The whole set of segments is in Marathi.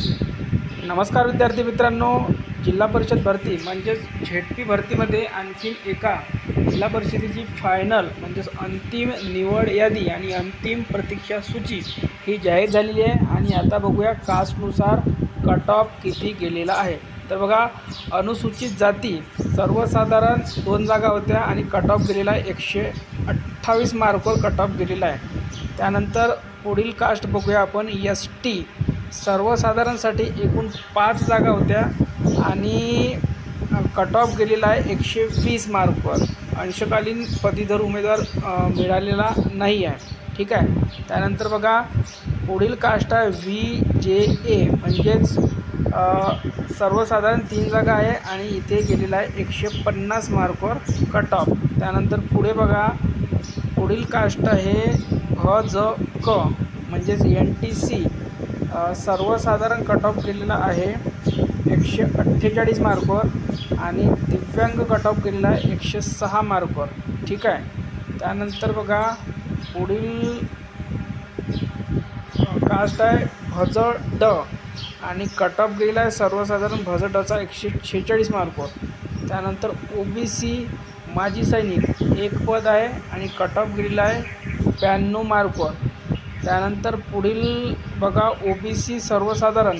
नमस्कार विद्यार्थी मित्रांनो. जिल्हा परिषद भरती म्हणजेच झेडपी भरतीमध्ये आणखीन एका जिल्हा परिषदेची फायनल म्हणजेच अंतिम निवड यादी आणि अंतिम प्रतीक्षा सूची ही जाहीर झालेली आहे. आणि आता बघूया कास्टनुसार कट ऑफ किती गेलेला आहे. तर बघा अनुसूचित जाती सर्वसाधारण दोन जागा होत्या आणि कट ऑफ गेलेला आहे एकशे अठ्ठावीस मार्कवर कट ऑफ गेलेला आहे. त्यानंतर पुढील कास्ट बघूया आपण. एस टी सर्वसाधारणसाठी एकूण पाच जागा होत्या आणि कट ऑफ गेलेला आहे एकशे वीस मार्कवर अंशकालीन पदवीधर उमेदवार मिळालेला नाही आहे. ठीक आहे? त्यानंतर बघा पुढील कास्ट आहे व्ही जे ए म्हणजेच सर्वसाधारण तीन जागा आहे आणि इथे गेलेला आहे एकशे पन्नास मार्कवर कट ऑफ त्यानंतर पुढे बघा पुढील कास्ट आहे ह ज क. म्हणजेच एन टी सी सर्वसाधारण कट ऑफ केलेला आहे एकशे अठ्ठेचाळीस मार्कवर आणि दिव्यांग कट ऑफ केलेला आहे एकशे सहा मार्कवर. ठीक आहे? त्यानंतर बघा पुढील कास्ट आहे भजळ ड आणि कट ऑफ गेला आहे सर्वसाधारण भजळ डचा एकशे छेचाळीस मार्कवर. त्यानंतर ओ बी सी माजी सैनिक एक पद आहे आणि कट ऑफ गेलेला आहे ब्याण्णव मार्कवर. त्यानंतर पुढील बघा ओ बी सी सर्वसाधारण.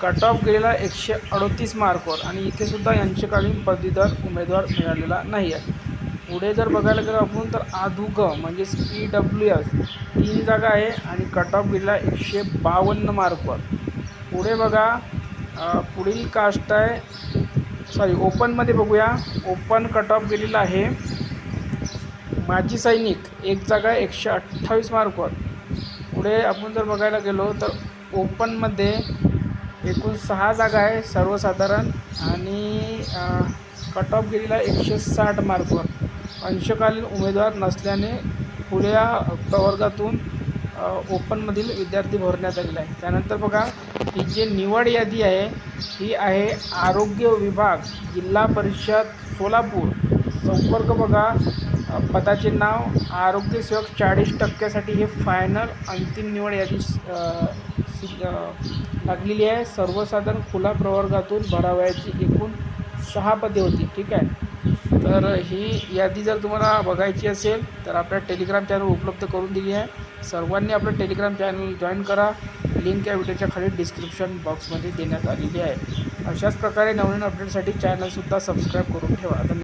कट ऑफ गेलेला एकशे अडतीस मार्कवर आणि इथेसुद्धा यांच्याकडून पदवीधर उमेदवार मिळालेला नाही आहे पुढे जर बघायला गेलो आपण तर आधुग म्हणजेच ई डब्ल्यू एस तीन जागा आहे आणि कट ऑफ गेलेला एकशे बावन्न मार्कवर. पुढे बघा पुढील कास्ट आहे. सॉरी ओपनमध्ये बघूया. ओपन कट ऑफ गेलेला आहे. माजी सैनिक एक जागा एकशे अठ्ठावीस मार्कवर. पुढे आपण जर बघायला गेलो तर ओपनमध्ये एकूण सहा जागा आहे सर्वसाधारण आणि कट ऑफ गेलेला एकशे साठ मार्कवर अंशकालीन उमेदवार नसल्याने पुढल्या प्रवर्गातून ओपनमधील विद्यार्थी भरण्यात आलेला आहे. त्यानंतर बघा ही जी निवड यादी आहे ही आहे आरोग्य विभाग जिल्हा परिषद सोलापूर. संपर्क बघा पदाचे नाव आरोग्य सेवक चाळीस टक्क्यासाठी हे फायनल अंतिम निवड यादी लागलेली आहे. सर्वसाधारण खुला प्रवर्गातून भरावयाची एकूण सहा पदे होती ठीक आहे? तर ही यादी जर तुम्हाला बघायची असेल तर आपल्या टेलिग्राम चॅनल उपलब्ध करून दिली आहे. सर्वांनी आपलं टेलिग्राम चॅनल जॉईन करा. लिंक या व्हिडिओच्या खाली डिस्क्रिप्शन बॉक्समध्ये देण्यात आलेली आहे. अशाच प्रकारे नवीन अपडेटसाठी चॅनलसुद्धा सबस्क्राईब करून ठेवा. धन्यवाद.